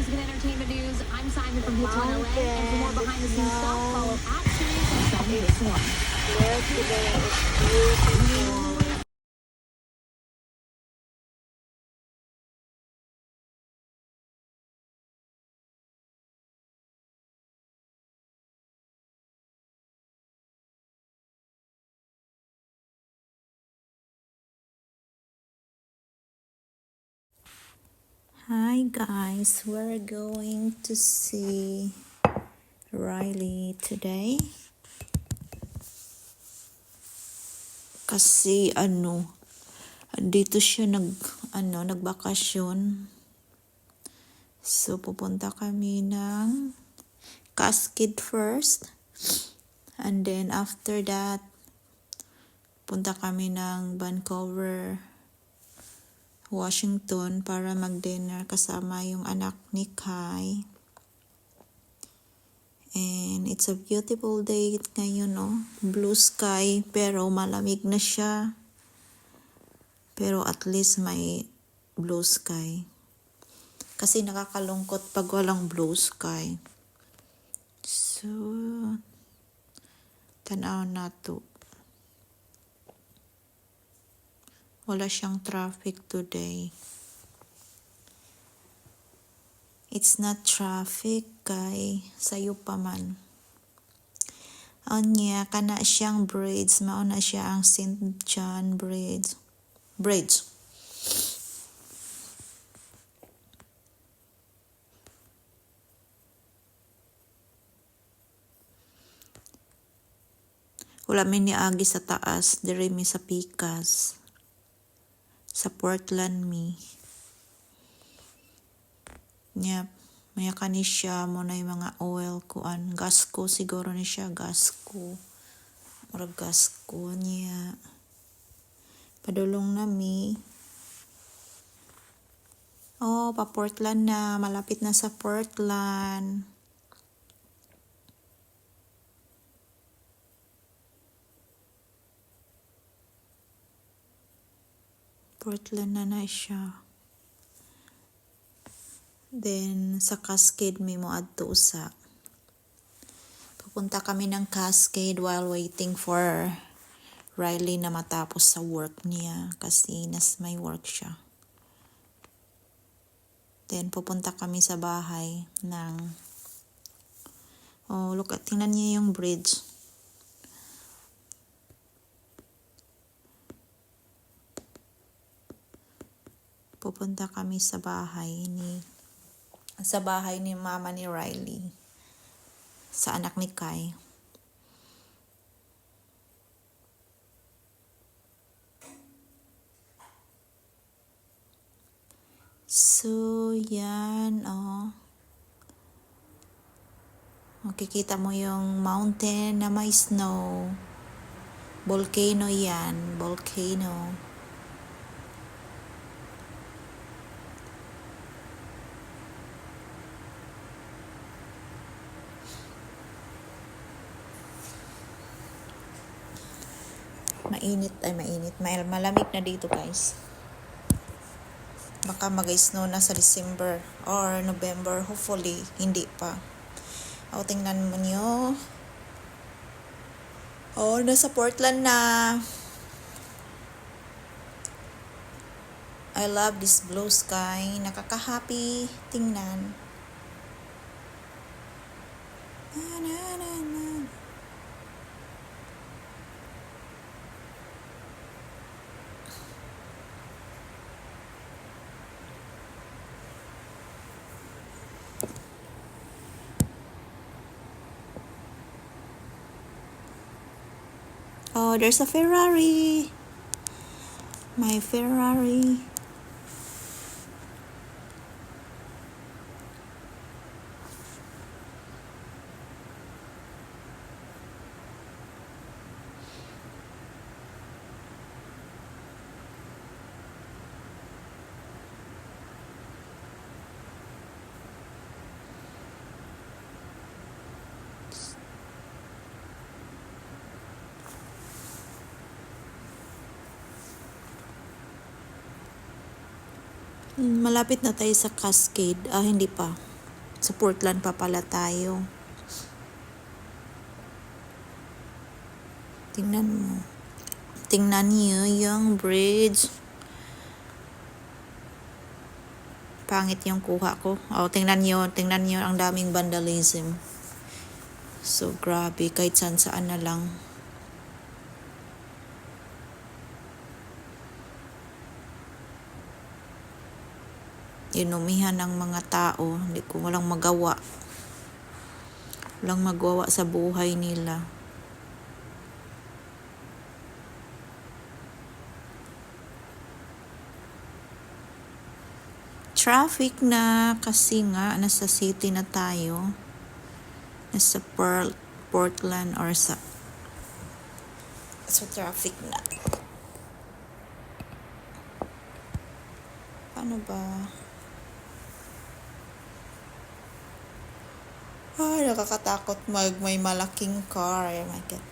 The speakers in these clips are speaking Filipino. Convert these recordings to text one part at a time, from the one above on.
music and entertainment news. I'm Simon from Hits 1 LA, and for more behind the scenes stuff, follow at Sirius XM Hits 1. Hi guys, we're going to see Riley today. Kasi ano, dito siya nag ano, nagbakasyon. So pupunta kami ng Cascade first. And then after that, punta kami ng Vancouver, Washington para mag-dinner kasama yung anak ni Kai. And it's a beautiful day ngayon, no? Blue sky, pero malamig na siya. Pero at least may blue sky. Kasi nakakalungkot pag walang blue sky. So, tanaw na to. Wala siyang traffic today. It's not traffic kay sayo pa man. Anya, kana siyang braids. Mauna siya ang St. John braids. Braids. Wala mi ni agi sa taas, dire mi sa pikas. Sa Portland mi. Nya, maya kani siya mo na yung mga oil kuan. Gas ko siguro ni siya, gas ko. Murag gas ko niya. Padulong na mi. Oh, pa Portland na. Malapit na sa Portland. Portland na na siya. Then, sa Cascade may mo adto usa. Pupunta kami ng Cascade while waiting for Riley na matapos sa work niya kasi nas may work siya. Then, pupunta kami sa bahay ng Oh, look at, tingnan niya yung bridge. Pupunta kami sa bahay ni sa bahay ni mama ni Riley sa anak ni Kai. So, yan, oh. Makikita mo yung mountain na may snow. Volcano yan, volcano. Mainit ay mainit. May malamig na dito guys. Baka mag-snow na sa December or November. Hopefully, hindi pa. O, tingnan mo nyo. Oh, nasa Portland na. I love this blue sky. Nakaka-happy tingnan. Oh, there's a Ferrari. My Ferrari. Malapit na tayo sa Cascade. Ah, hindi pa. Sa Portland pa pala tayo. Tingnan mo. Tingnan niyo yung bridge. Pangit yung kuha ko. O, tingnan niyo, tingnan niyo ang daming vandalism. So, grabe. Kahit saan saan na lang. Inumihan ng mga tao. Hindi ko walang magawa. Walang magawa sa buhay nila. Traffic na kasi nga nasa city na tayo. Nasa Pearl, Portland or sa so traffic na. Paano ba? Ay, nakakatakot mag may malaking car. Oh my God.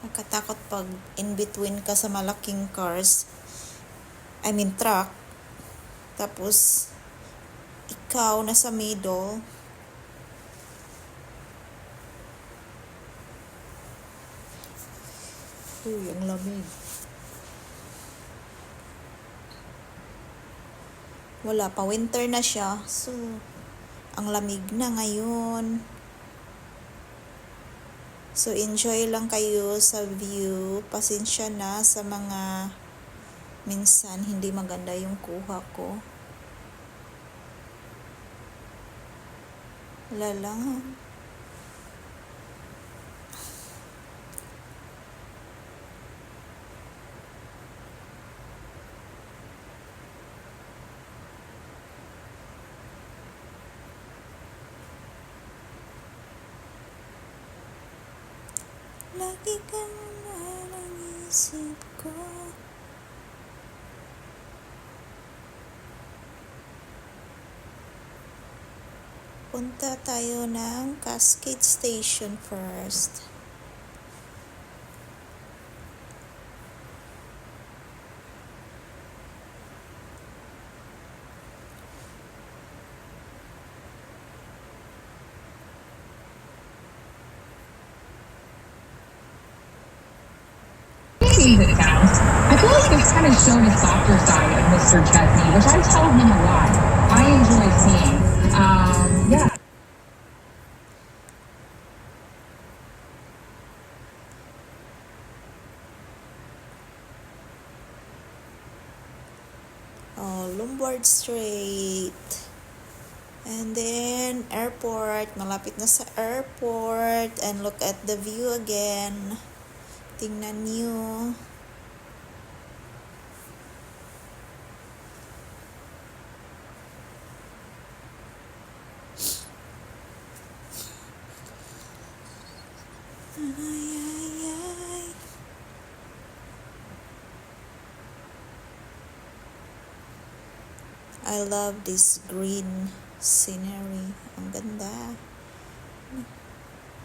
Nakakatakot pag in between ka sa malaking cars. I mean truck. Tapos, ikaw nasa middle. Uy, ang lamig. Wala pa, winter na siya. So, ang lamig na ngayon. So, enjoy lang kayo sa view. Pasensya na sa mga minsan hindi maganda yung kuha ko. Wala lang. Lagi ka naman ang isip ko. Punta tayo ng Cascade Station first. It counts. I feel like they've kind of shown a softer side of Mr. Chesney, which I tell him a lot. I enjoy seeing. Um, yeah. Oh, Lombard Street. And then, airport. Malapit na sa airport. And look at the view again. Tingnan niyo. Ay, ay, ay. I love this green scenery. Ang ganda.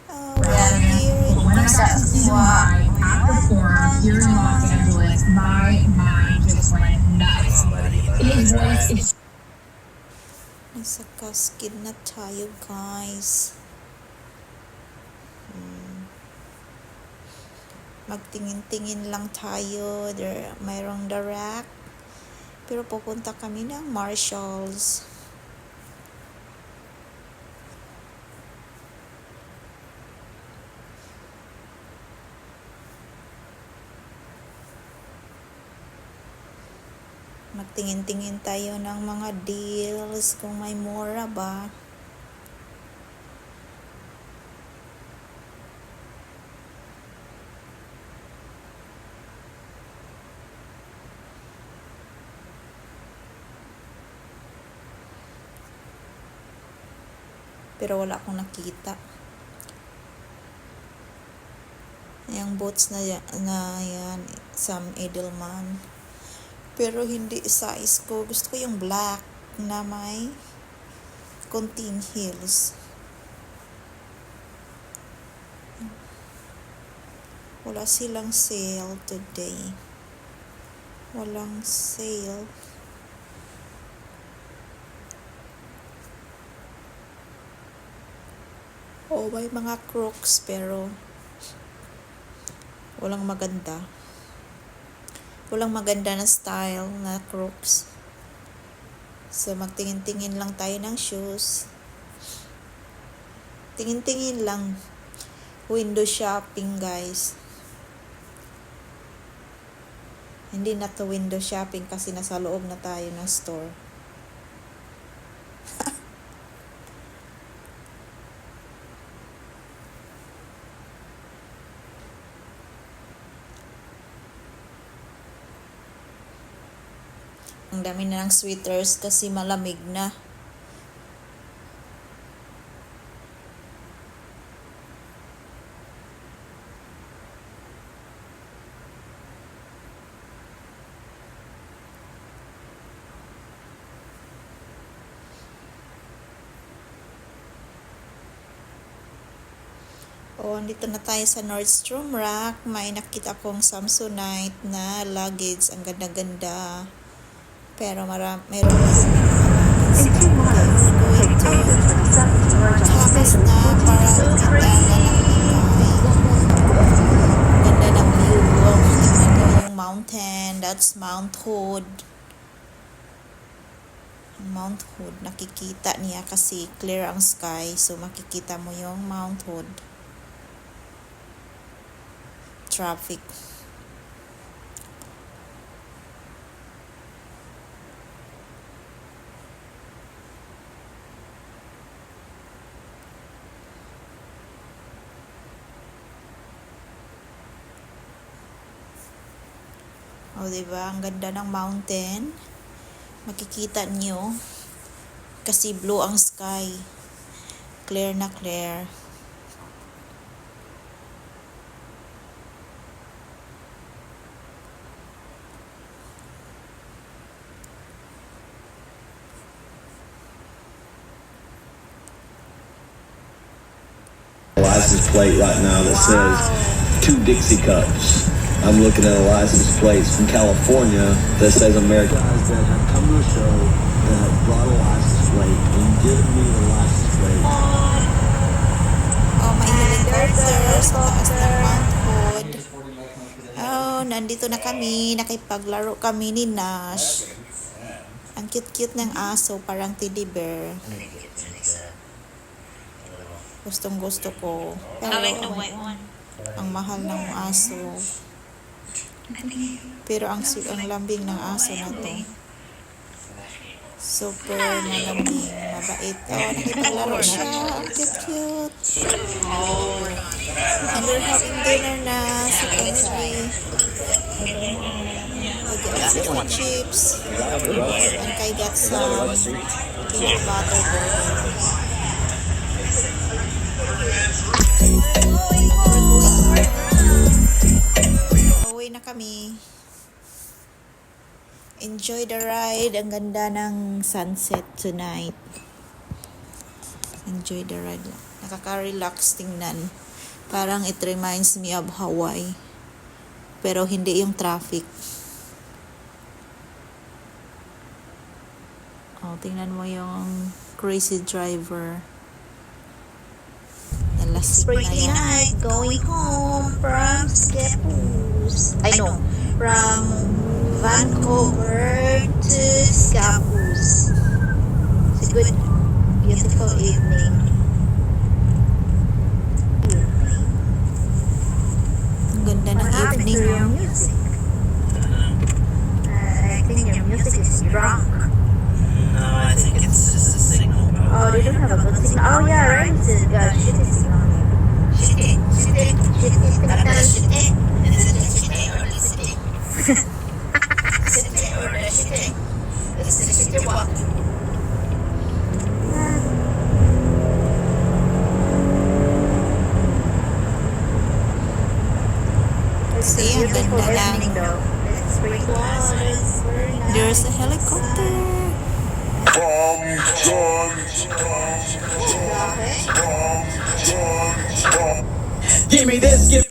Oh, we're here aqua forum here in Los Angeles, my mind just went nuts. His voice is Nasa Cascade na tayo, guys. Hmm. Magtingin-tingin lang tayo. There, mayroong direct. Pero pupunta kami ng Marshalls. Magtingin-tingin tayo ng mga deals kung may mura ba. Pero wala akong nakita. Yung boots na, na yan, Sam Edelman pero hindi size ko. Gusto ko yung black na may konting heels. Wala silang sale today. Walang sale. O oh, may mga crooks pero walang maganda. Walang maganda na style na crooks. So, magtingin-tingin lang tayo ng shoes. Tingin-tingin lang. Window shopping, guys. Hindi na to window shopping kasi nasa loob na tayo ng store. Ang dami na ng sweaters kasi malamig na. Oh, andito na tayo sa Nordstrom Rack. May nakita kong Samsonite na luggage. Ang ganda-ganda. Pero mara meron kasi Tapos na para kita na Ganda ng view. Mo yung mountain. That's Mount Hood. Mount Hood, nakikita niya kasi clear ang sky. So, makikita mo yung Mount Hood. Traffic. O, ba? Ang ganda ng mountain. Makikita nyo. Kasi blue ang sky. Clear na clear. license plate right now that says two Dixie cups. I'm looking at a license plate from California that says American. Guys that have come to the show that have brought a license plate and given me the license plate. Oh, may helicopter sa taas ng Mount Hood. Oh, nandito na kami. Nakipaglaro kami ni Nash. Ang cute-cute ng aso, parang teddy bear. Gustong gusto ko. Pero, ang mahal ng aso. Pero ang, ang lambing ng aso na to. Super malambing, mabait. Oh, nakipaglaro siya. Ang cute-cute. And we're having dinner na sa. I got some chips. And Kai got some peanut butter burger. Uwi na kami. Enjoy the ride. Ang ganda ng sunset tonight. Enjoy the ride. Nakaka-relax tingnan. Parang it reminds me of Hawaii. Pero hindi yung traffic. Oh, tingnan mo yung crazy driver. Nalasing na yan. night, going home from Scappoose. I know, from Vancouver to Scappoose. It's a good, beautiful evening. Evening. Ang ganda ng What evening. to your music? Uh, I think your music is drunk. No, I think it's just a signal. Oh, you don't have a good signal. Oh yeah, right. It's a shitty signal. Shitty, shitty, shitty signal. Shitty. Is it the shitty or the city? City or the shitty? It's the shitty what? It's a See, ang beautiful ganda lang. evening though. Give me this, give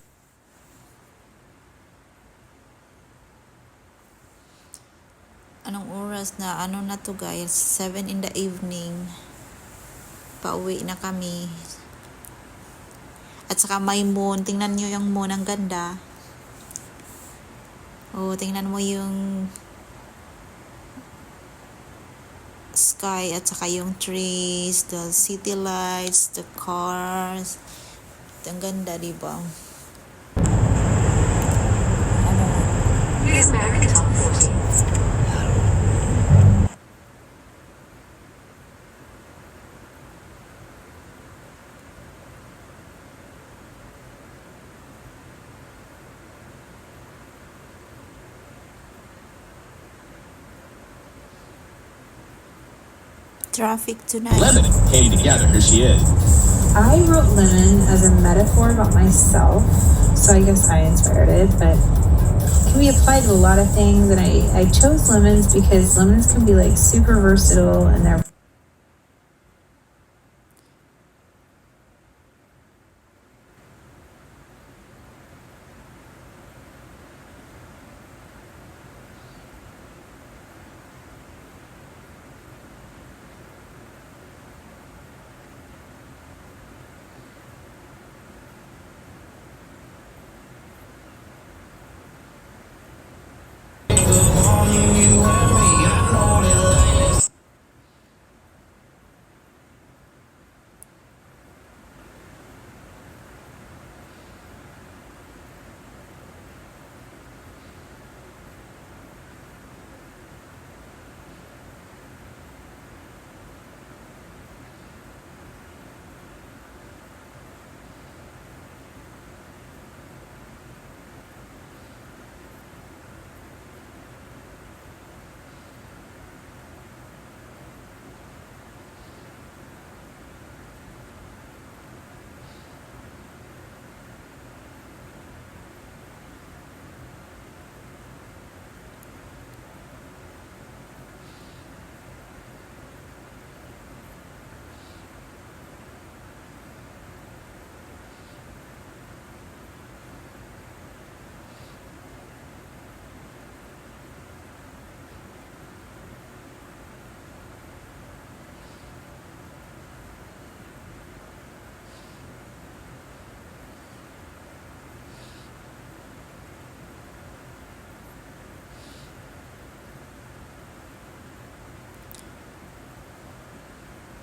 Anong oras na? Ano na to guys? 7 in the evening. Pauwi na kami. At saka may moon. Tingnan nyo yung moon. Ang ganda. Oh, tingnan mo yung sky at saka yung trees, the city lights, the cars. Ang ganda, di ba? Ano? Here's America Top 40. Traffic tonight. Lemon and Katie together. Here she is. I wrote lemon as a metaphor about myself, so I guess I inspired it, but it can be applied to a lot of things. And I, I chose lemons because lemons can be like super versatile and they're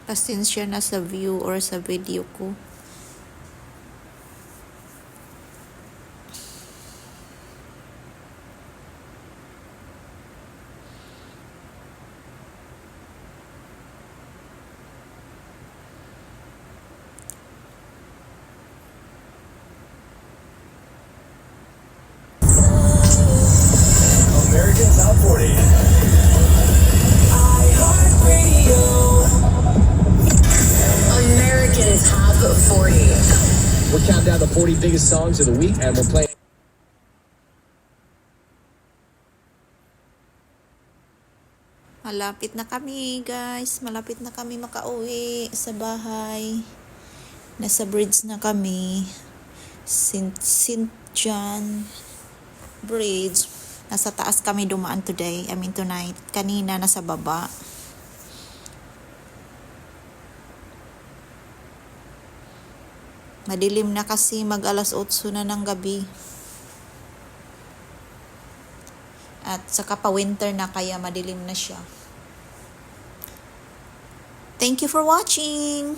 Pasensya na sa view or sa video ko. American Top 40. American Top 40. We're counting down the 40 biggest songs of the week, and we're playing. Malapit na kami, guys. Malapit na kami makauwi sa bahay. Nasa bridge na kami. St. St. John Bridge. Nasa taas kami dumaan today. I mean tonight. Kanina nasa baba. Madilim na kasi mag alas 8 na ng gabi. At saka pa winter na kaya madilim na siya. Thank you for watching!